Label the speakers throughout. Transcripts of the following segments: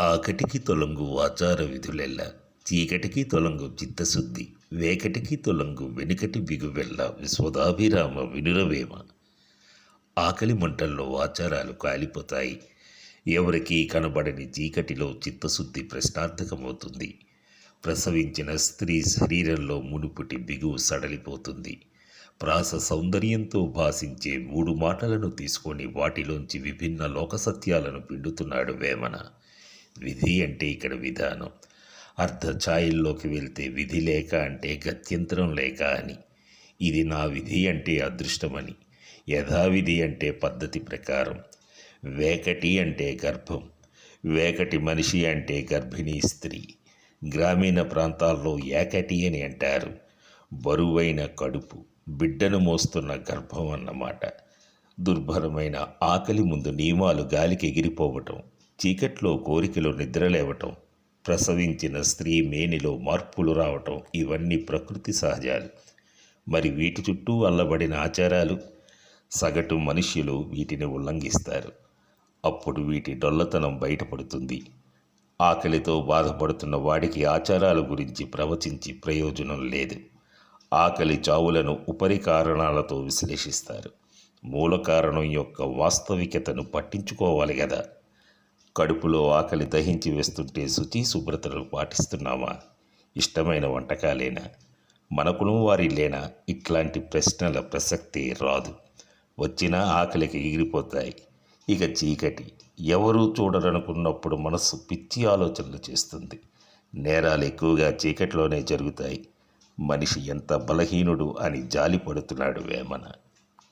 Speaker 1: ఆకటికి తొలంగు ఆచార విధులెల్ల చీకటికి తొలంగు చిత్తశుద్ధి వేకటికి తొలంగు వెనుకటి బిగువెల్ల విశ్వదాభిరామ వినురవేమ. ఆకలి మంటల్లో ఆచారాలు కాలిపోతాయి. ఎవరికీ కనబడని చీకటిలో చిత్తశుద్ధి ప్రశ్నార్థకమవుతుంది. ప్రసవించిన స్త్రీ శరీరంలో మునుపుటి బిగువు సడలిపోతుంది. ప్రాస సౌందర్యంతో భాషించే మూడు మాటలను తీసుకొని వాటిలోంచి విభిన్న లోక సత్యాలను పిండుతున్నాడు వేమన. విధి అంటే ఇక్కడ విధానం. అర్ధ ఛాయల్లోకి వెళ్తే విధి లేక అంటే గత్యంతరం లేక అని. ఇది నా విధి అంటే అదృష్టమని. యథావిధి అంటే పద్ధతి ప్రకారం. వేకటి అంటే గర్భం. వేకటి మనిషి అంటే గర్భిణీ స్త్రీ. గ్రామీణ ప్రాంతాల్లో ఏకటి అని అంటారు. బరువైన కడుపు. బిడ్డను మోస్తున్న గర్భం అన్నమాట. దుర్భరమైన ఆకలి ముందు నియమాలు గాలికి ఎగిరిపోవటం. చీకట్లో కోరికలు నిద్రలేవటం ప్రసవించిన స్త్రీ మేనిలో మార్పులు రావటం ఇవన్నీ ప్రకృతి సహజాలు. మరి వీటి చుట్టూ అల్లబడిన ఆచారాలు? సగటు మనుష్యులు వీటిని ఉల్లంఘిస్తారు. అప్పుడు వీటి డొల్లతనం బయటపడుతుంది. ఆకలితో బాధపడుతున్న వాడికి ఆచారాల గురించి ప్రవచించి ప్రయోజనం లేదు. ఆకలి చావులను ఉపరి కారణాలతో విశ్లేషిస్తారు. మూల కారణం యొక్క వాస్తవికతను పట్టించుకోవాలి కదా కడుపులో ఆకలి దహించి వేస్తుంటే శుచి శుభ్రతలు పాటిస్తున్నామా ఇష్టమైన వంటకాలేనా? మనకును వారి లేనా? ఇట్లాంటి ప్రశ్నల ప్రసక్తి రాదు. వచ్చినా ఆకలికి ఎగిరిపోతాయి. ఇక చీకటి. ఎవరూ చూడరనుకున్నప్పుడు మనస్సు పిచ్చి ఆలోచనలు చేస్తుంది. నేరాలు ఎక్కువగా చీకటిలోనే జరుగుతాయి. మనిషి ఎంత బలహీనుడు అని జాలి పడుతున్నాడు వేమన.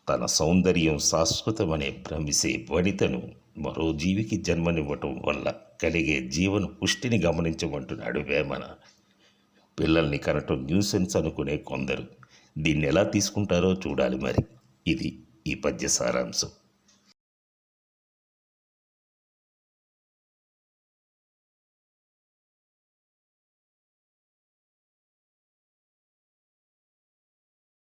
Speaker 1: తన సౌందర్యం శాశ్వతమనే భ్రమిసే వనితను మరో జీవికి జన్మనివ్వటం వల్ల కలిగే జీవన పుష్టిని గమనించమంటున్నాడు వేమన. పిల్లల్ని కనటం న్యూసెన్స్ అనుకునే కొందరు. దీన్ని ఎలా తీసుకుంటారో చూడాలి మరి. ఇది ఈ పద్య సారాంశం.